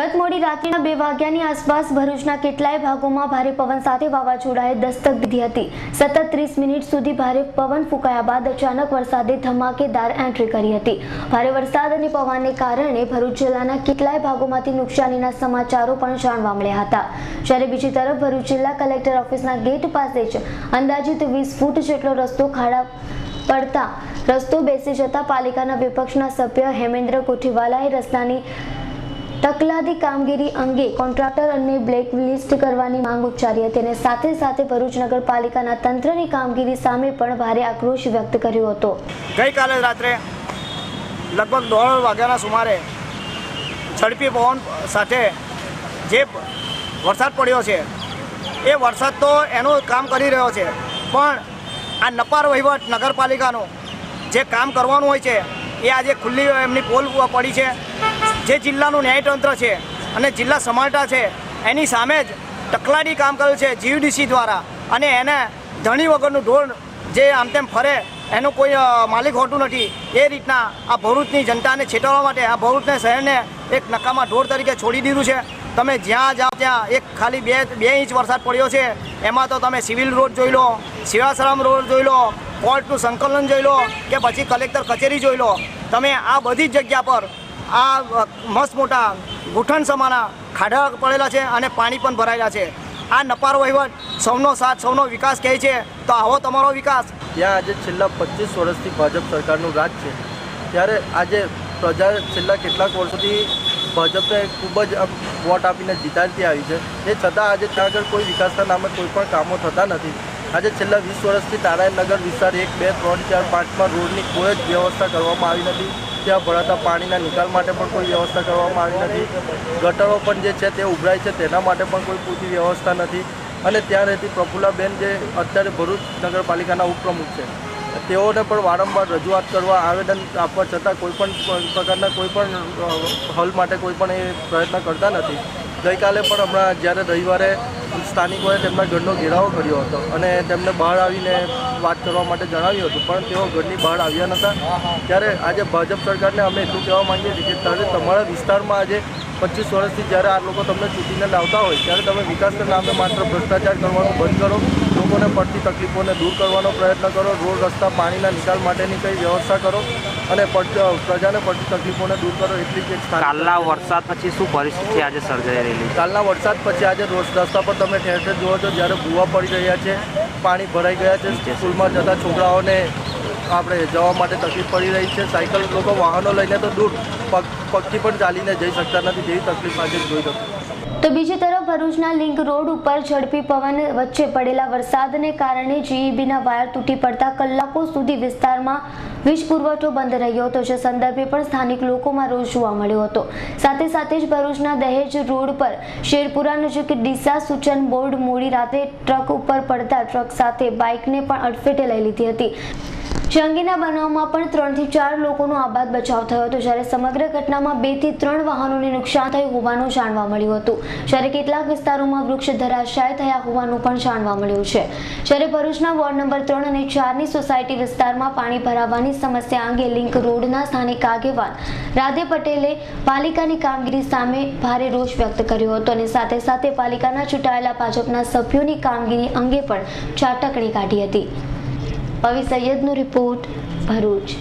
ગત મોડી રાત્રિના બે વાગ્યાની આસપાસ ભરૂચના કેટલાય ભાગોમાં ભારે પવન સાથે વાવાઝોડાએ દસ્તક દીધી હતી. સતત ત્રીસ મિનિટ સુધી ભારે પવન ફૂંકાયા બાદ અચાનક વરસાદે ધમાકેદાર એન્ટ્રી કરી હતી. ભારે વરસાદ અને પવનને કારણે ભરૂચ જિલ્લાના કેટલાય ભાગોમાંથી નુકસાનીના સમાચારો પણ જાણવા મળ્યા હતા. જ્યારે બીજી તરફ ભરૂચ જિલ્લા કલેક્ટર ઓફિસના ગેટ પાસે જ અંદાજિત વીસ ફૂટ જેટલો રસ્તો ખાડા પડતા રસ્તો બેસી જતા પાલિકાના વિપક્ષના સભ્ય હેમેન્દ્ર કોઠીવાલાએ રસ્તાની તકલાદી કામગીરી અંગે કોન્ટ્રાક્ટર અને બ્લેક લિસ્ટ કરવાની માંગ ઉચ્ચારી હતી અને સાથે સાથે ભરૂચ નગરપાલિકાના તંત્રની કામગીરી સામે પણ ભારે આક્રોશ વ્યક્ત કર્યો હતો. ગઈકાલે રાત્રે લગભગ દોઢ વાગ્યાના સુમારે ઝડપી પવન સાથે જે વરસાદ પડ્યો છે, એ વરસાદ તો એનું કામ કરી રહ્યો છે, પણ આ નપાર વહીવટ નગરપાલિકાનું જે કામ કરવાનું હોય છે, એ આજે ખુલ્લી એમની પોલ પડી છે. જે જિલ્લાનું ન્યાયતંત્ર છે અને જિલ્લા સમાલટા છે, એની સામે જ ટકલાડી કામ કર્યું છે જીયુડીસી દ્વારા. અને એને ધણી વગરનું ઢોળ જે આમ તેમ ફરે, એનું કોઈ માલિક હોતું નથી. એ રીતના આ ભરૂચની જનતાને છેતરવા માટે આ ભરૂચને શહેરને એક નકામા ઢોળ તરીકે છોડી દીધું છે. તમે જ્યાં જાઓ ત્યાં એક ખાલી બે બે ઇંચ વરસાદ પડ્યો છે. એમાં તો તમે સિવિલ રોડ જોઈ લો શિવાશ્રમ રોડ જોઈ લો, કોર્ટનું સંકલન જોઈ લો, કે પછી કલેક્ટર કચેરી જોઈ લો. તમે આ બધી જ જગ્યા પર આ મસ્ત મોટા ગુઠણ સમાના ખાડા પડેલા છે અને પાણી પણ ભરાયેલા છે. આ નપાર વહીવટ સૌનો સાથ, સૌનો વિકાસ કહે છે. તો આવો તમારો વિકાસ. ત્યાં આજે છેલ્લા પચીસ વર્ષથી ભાજપ સરકારનું રાજ છે. ત્યારે આજે પ્રજા છેલ્લા કેટલાક વર્ષોથી ભાજપને ખૂબ જ વોટ આપીને જીતાડતી આવી છે. એ છતાં આજે ત્યાં આગળ કોઈ વિકાસના નામે કોઈ પણ કામો થતા નથી. આજે છેલ્લા વીસ વર્ષથી નારાયણનગર વિસ્તાર એક, બે, ત્રણ, ચાર, પાંચમાં રોડની કોઈ જ વ્યવસ્થા કરવામાં આવી નથી. ત્યાં ભરાતા પાણીના નિકાલ માટે પણ કોઈ વ્યવસ્થા કરવામાં આવી નથી. ગટરો પણ જે છે તે ઉભરાય છે તેના માટે પણ કોઈ પૂરતી વ્યવસ્થા નથી. અને ત્યાં રહેતી પ્રફુલ્લાબેન જે અત્યારે ભરૂચ નગરપાલિકાના ઉપપ્રમુખ છે, તેઓને પણ વારંવાર રજૂઆત કરવા, આવેદન આપવા છતાં કોઈપણ પ્રકારના કોઈ પણ હલ માટે કોઈ પણ એ પ્રયત્ન કરતા નથી. ગઈકાલે પણ હમણાં જ્યારે રવિવારે સ્થાનિકોએ તેમના ઘરનો ઘેરાવો કર્યો હતો અને તેમને બહાર આવીને વાત કરવા માટે જણાવ્યું હતું. પણ તેઓ ઘરની બહાર આવ્યા નહોતા. ત્યારે આજે ભાજપ સરકારને અમે એટલું કહેવા માંગીએ છીએ કે ત્યારે તમારા વિસ્તારમાં આજે પચીસ વર્ષથી જ્યારે આ લોકો તમને ચૂંટીને લાવતા હોય, ત્યારે તમે વિકાસના નામે માત્ર ભ્રષ્ટાચાર કરવાનું બંધ કરો, લોકોને પડતી તકલીફોને દૂર કરવાનો પ્રયત્ન કરો, રોડ, રસ્તા, પાણીના નિકાલ માટેની કંઈ વ્યવસ્થા કરો. અને પ્રજાને પડતી તકલીફોને દૂર કરો એટલી જ કાલના વરસાદ પછી શું પરિસ્થિતિ આજે સર્જાઈ રહેલી કાલના વરસાદ પછી આજે રોજ રસ્તા પર તમે ઠેર ઠેર જુઓ છો જ્યારે ભૂવા પડી રહ્યા છે પાણી ભરાઈ ગયા છે સ્કૂલમાં જતા છોકરાઓને આપણે જવા માટે તકલીફ પડી રહી છે. સાયકલ લોકો વાહનો લઈને તો દૂર પગ પગથી પણ ચાલીને જઈ શકતા નથી જેવી તકલીફ આજે જોઈ શકું તો બીજી તરફ ભરૂચના લિંક રોડ ઉપર ઝડપી પવન વચ્ચે પડેલા વરસાદને કારણે જીઈબીના વાયર તૂટી પડતા કલાકો સુધી વિસ્તારમાં વીજ પુરવઠો બંધ રહ્યો હતો, જે સંદર્ભે પણ સ્થાનિક લોકોમાં રોષ જોવા મળ્યો હતો. સાથે સાથે જ ભરૂચના દહેજ રોડ પર શેરપુરા નજીક ડીસા સૂચન બોર્ડ મોડી રાતે ટ્રક ઉપર પડતા ટ્રક સાથે બાઇકને પણ અડફેટે લઈ લીધી હતી. જે બનાવમાં પણ ત્રણથી ચાર લોકોનો આબાદ બચાવ થયો હતો. જ્યારે સમગ્ર ઘટનામાં બેથી ત્રણ વાહનોને નુકસાન થયું હોવાનું જાણવા મળ્યું હતું. જ્યારે કેટલાક વિસ્તારોમાં વૃક્ષ ધરાશાય થયા હોવાનું પણ જાણવા મળ્યું છે. જ્યારે ભરૂચના વોર્ડ નંબર ત્રણ અને ચારની સોસાયટી વિસ્તારમાં પાણી ભરાવાની સમસ્યા અંગે લિંક રોડના સ્થાનિક આગેવાન રાધે પટેલે પાલિકાની કામગીરી સામે ભારે રોષ વ્યક્ત કર્યો હતો અને સાથે સાથે પાલિકાના ચૂંટાયેલા ભાજપના સભ્યોની કામગીરી અંગે પણ ચાટકણી કાઢી હતી. પવી સૈયદનો રિપોર્ટ ભરૂચ